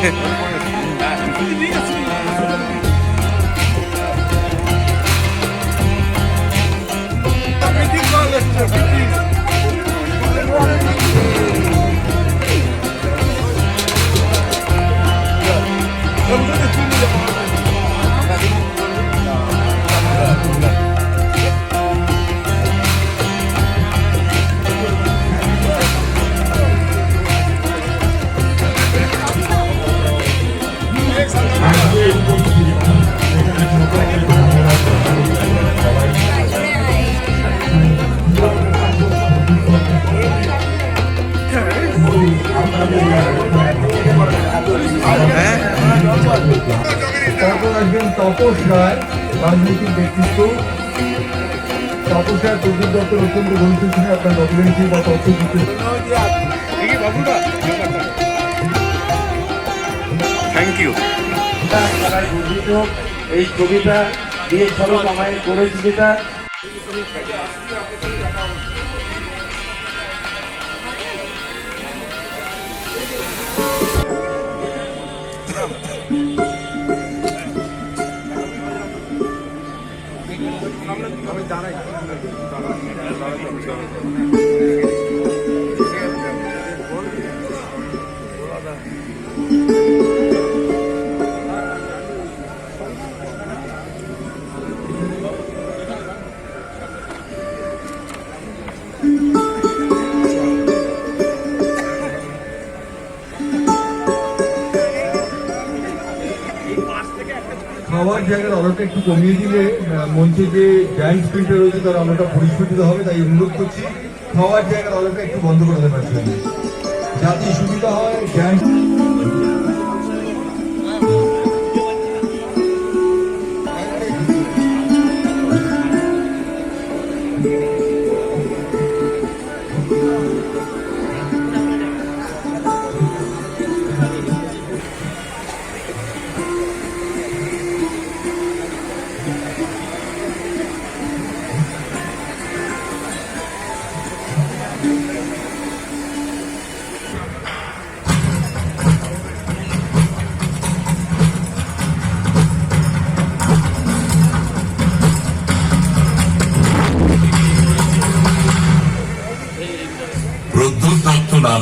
嘿嘿。তপস রায় রাজনৈতিক ব্যক্তিত্ব তপস রায় প্রদীপ দত্তের অত্যন্ত ঘনিষ্ঠ ছিলেন আপনার ডকুমেন্টারি বা তথ্য দিতে। থ্যাংক ইউ এই ছবিটা দিয়ে সরব আমায় করেছি যেটা আমরা কীভাবে জানাই? খাওয়ার জায়গার আলোটা একটু কমিয়ে দিলে মঞ্চে যে ড্যান্স স্ক্রিনটা রয়েছে তার আলোটা পরিস্ফুটিত হবে, তাই অনুরোধ করছি, খাওয়ার জায়গার আলোটা একটু বন্ধ করে দেবার জন্য যাতে সুবিধা হয় জায়ান্ট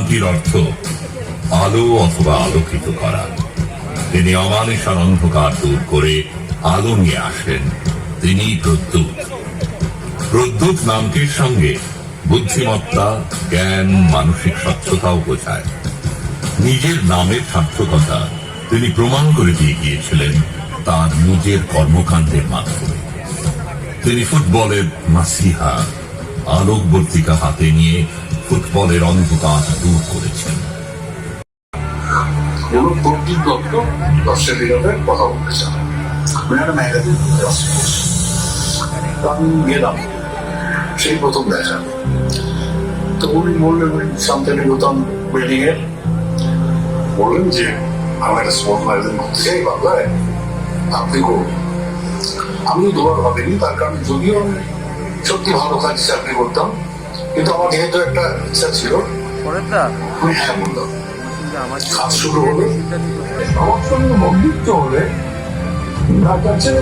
নামটির অর্থ আলো অথবা আলোকিত করা। তিনি অমানুষার অন্ধকার দূর করে আলো নিয়ে আসেন। তিনি প্রদ্যুৎ প্রদ্যুৎ নামটির সঙ্গে বুদ্ধিমত্তা, জ্ঞান, মানসিক স্বচ্ছতাও বোঝায়। নিজের নামের সার্থকতা তিনি প্রমাণ করে দিয়ে গিয়েছিলেন তার নিজের কর্মকাণ্ডের মাধ্যমে। তিনি ফুটবলের মাসিহা, আলোকবর্তিকা হাতে নিয়ে ফুটবলের অন্ধকার দূর করেছেন। দত্ত বিরোধে কথা বলতে চান? আমি একটা ম্যাগাজিন আমি গেলাম। সেই প্রথম দেখা। তো উনি বললেন ওই শান্তিনিকেতন বিল্ডিং এর বললেন যে আমি একটা স্পোর্ট ম্যাগাজিন করতে চাই বাংলায়। আপনি করুন। আমিও দুবার ভাবিনি তার কারণ যদিও আমি সত্যি ভালো কাজ চাকরি করতাম। কিন্তু আমার যেহেতু একটা ইচ্ছা ছিল। হ্যাঁ বললাম কাজ শুরু হলো আমার সঙ্গে বন্ধুত্ব হলে ছেলে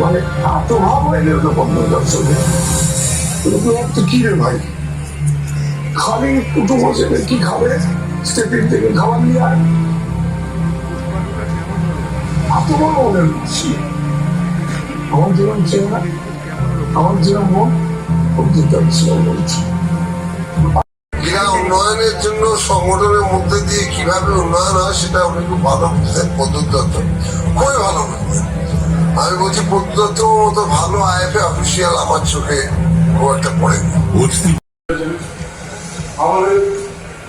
মানে এত ভাব হয়ে গেল সঙ্গে লোকে ভাবতো কি রে ভাই? খালি দুটো বসে কি খাবে? স্টেপিং থেকে খাবার নিয়ে আয়। এত বড় খুশি আমার যেরকম চেহারা আমার যেরকম অভিজ্ঞতা ছিল বলছি। ক্রীড়া উন্নয়নের জন্য সংগঠনের মধ্যে দিয়ে কীভাবে উন্নয়ন হয় সেটা উনি খুব ভালো বুঝতেন দত্ত খুবই ভালো আমি বলছি দত্ত মতো ভালো আইএফএ অফিসিয়াল আমার চোখে খুব একটা পড়েনি বুঝতে আমাদের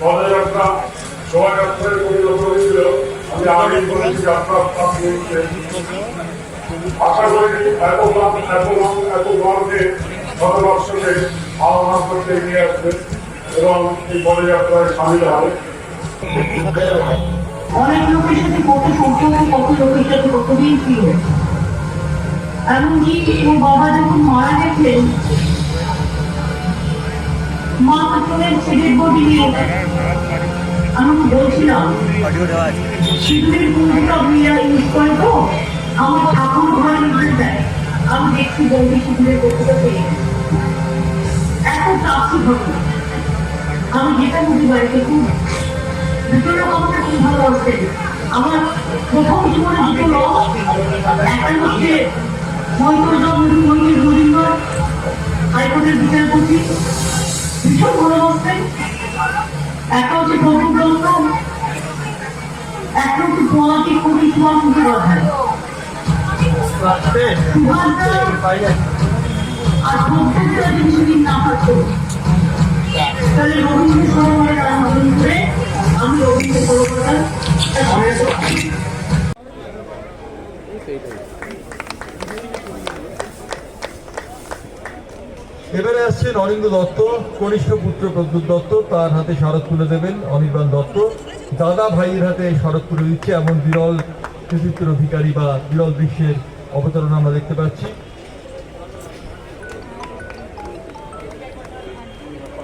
পদযাত্রা শোভাযাত্রায় পরিণত হয়েছিল। আমি আগে বলেছি যাত্রা আশা করি এত মানুষ এত মানুষ এত মানুষকে ভারতবর্ষকে আহ্বান করতে এগিয়ে আসবে এবং এই পদযাত্রায় সামিল হবে। অনেক লোকের সাথে কত সম্পর্ক কত লোকের সাথে কতদিন ছিল এমনকি ওর বাবা যখন মারা গেছেন মা চলে ছেলের বডি নিয়ে আমি বলছিলাম ইউজ করে তো। আমার ঠাকুর ঘরে দেয় আমি দেখছি বৌদি সিঁদুরের কৌটোটা পেয়ে। এত চাপসি ঘটনা আমি যেটা বুঝি বাড়িতে খুব দুটো আমাকে খুব ভালোবাসতেন আমার প্রথম জীবনে দুটো লোক একটা হচ্ছে মৈত্রী গোবিন্দ হাইকোর্টের বিচারপতি। ভীষণ ভালোবাসতেন একটা হচ্ছে প্রভু দত্ত একটা হচ্ছে পলাশী কবি সুভাষ মুখোপাধ্যায় এবারে আসছেন অরিন্দ দত্ত, কনিষ্ঠ পুত্র প্রদ্যুৎ দত্ত, তার হাতে স্মারক তুলে দেবেন অনির্বাণ দত্ত। দাদা ভাইয়ের হাতে স্মারক তুলে দিচ্ছে এমন বিরল কৃতিত্বের অধিকারী বা বিরল দৃশ্যের অবতরণ আমরা দেখতে পাচ্ছি।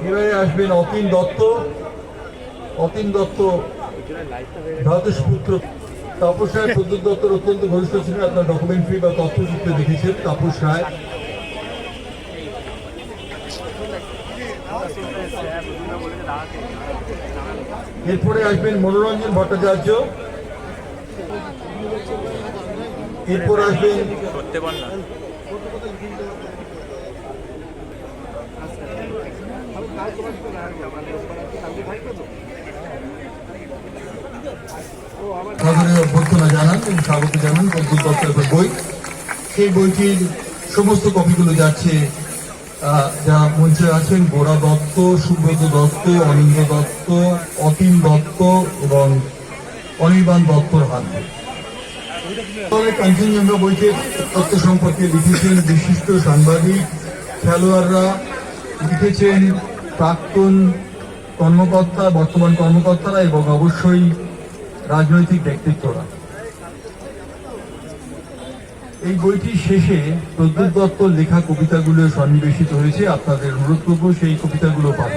এবারে আসবেন অতীন দত্ত। অতীন দত্ত দ্বাদশ পুত্র তাপস রায়, প্রদ্যুৎ দত্তর অত্যন্ত ঘনিষ্ঠ ছিলেন। আপনার ডকুমেন্টারি বা তথ্যচিত্রে দেখেছেন, তাপস রায়। এরপরে আসবেন মনোরঞ্জন ভট্টাচার্য। এরপর আসবেন অভ্যর্থনা জানান এবং স্বাগত জানান দত্তের বই। সেই বইটির সমস্ত কপিগুলো যাচ্ছে আহ, যারা মঞ্চে আছেন গোড়া দত্ত সুব্রত দত্ত অনিন্দ দত্ত অতীন দত্ত এবং অনির্বাণ দত্তর হাতে কাঞ্চনজঙ্ঘা বইটির তথ্য সম্পর্কে লিখেছেন বিশিষ্ট সাংবাদিক, খেলোয়াড়রা লিখেছেন প্রাক্তন কর্মকর্তা, বর্তমান কর্মকর্তারা এবং অবশ্যই রাজনৈতিক ব্যক্তিত্বরা। এই বইটির শেষে প্রদ্যুৎ দত্তর লেখা কবিতাগুলো সন্নিবেশিত হয়েছে। আপনাদের অনুরোধ করব সেই কবিতাগুলো পাঠ।